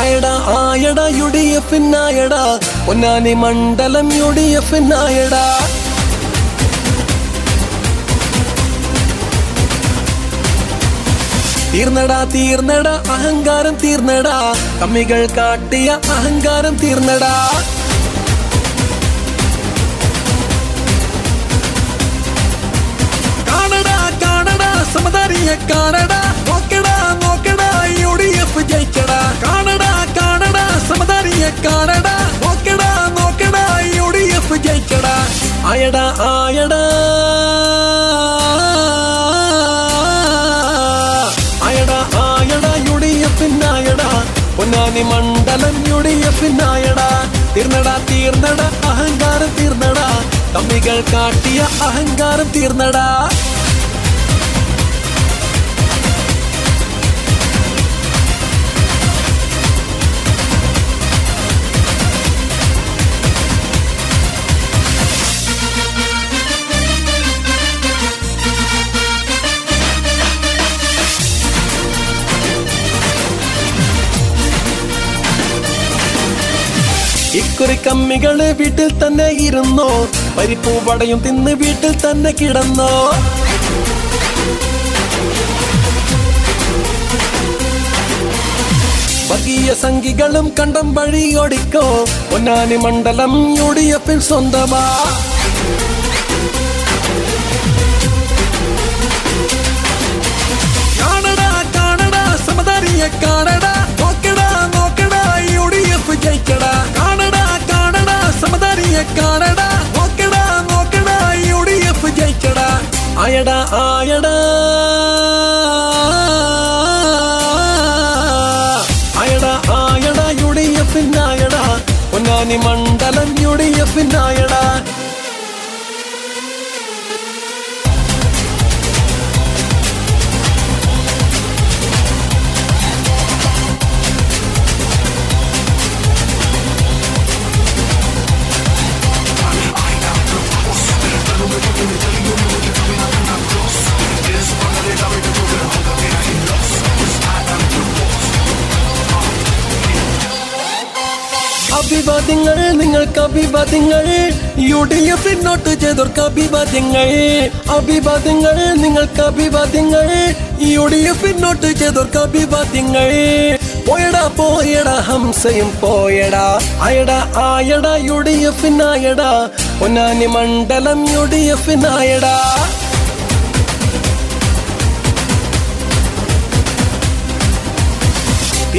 ആയടാ ആയടാ U D എഫിനായടാ പൊന്നാനി മണ്ഡലം യു ഡി എഫിനായടാ തീർന്നടാ തീർന്നടാ അഹങ്കാരം തീർന്നടാ. കമ്മികൾ കാട്ടിയ അഹങ്കാരം തീർന്നടാ. ആയടാ ആയടാ. ആയടാ ആയടാ യു ഡി പൊന്നാനി മണ്ഡലം യു ഡി എഫിനായടാ തീർന്നടാ തീർന്നടാ അഹങ്കാരം തീർന്നടാ. കമ്പികൾ കാട്ടിയ അഹങ്കാരം തീർന്നടാ. ഇക്കുറി കമ്മികൾ വീട്ടിൽ തന്നെ ഇരുന്നോ? പരിപ്പൂ വടയും തിന്ന് വീട്ടിൽ തന്നെ കിടന്നോ? വർഗീയ സംഘികളും കണ്ടം വഴി ഓടിക്കോ? പൊന്നാനി മണ്ഡലം യു ഡി എഫിൽ സ്വന്തമാ. ആയടാ ആയട. ആയടാ ആയട യു ഡി എഫിനായടാ. പൊന്നാനി മണ്ഡലം യു ഡി അഭിവാദ്യങ്ങൾ നിങ്ങൾക്ക് അഭിവാദ്യങ്ങൾ. യു ഡി എഫ് നോട്ട് ചെയ്തവർക്ക് അഭിവാദ്യങ്ങൾ. അഭിവാദ്യങ്ങൾ നിങ്ങൾക്ക് അഭിവാദ്യങ്ങൾ. യു ഡി എഫ് നോട്ട് ചെയ്തവർക്ക് അഭിവാദ്യങ്ങൾ. പോയടാ പോയടാ ഹംസയും പോയടാ. അയടാ ആയടാ യു ഡി എഫിനായടാ പൊന്നാനി മണ്ഡലം യു ഡി എഫിനായടാ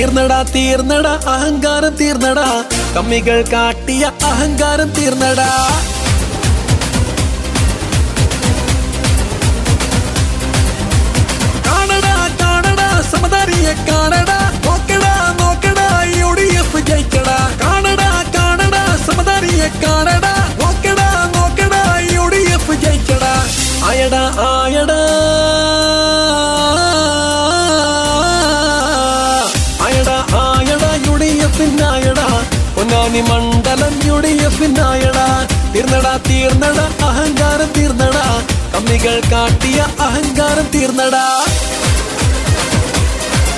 തീർന്നടാ തീർന്നടാ അഹങ്കാരം തീർന്നടാ. കമ്മികൾ കാട്ടിയ അഹങ്കാരം തീർന്നടാ. എഫിനായടാ പൊന്നാനി മണ്ഡലം യു ഡി എഫിനായടാ തീർന്നടാ തീർന്നടാ അഹങ്കാരം തീർന്നടാ. കമ്മികൾ കാട്ടിയ അഹങ്കാരം തീർന്നടാ.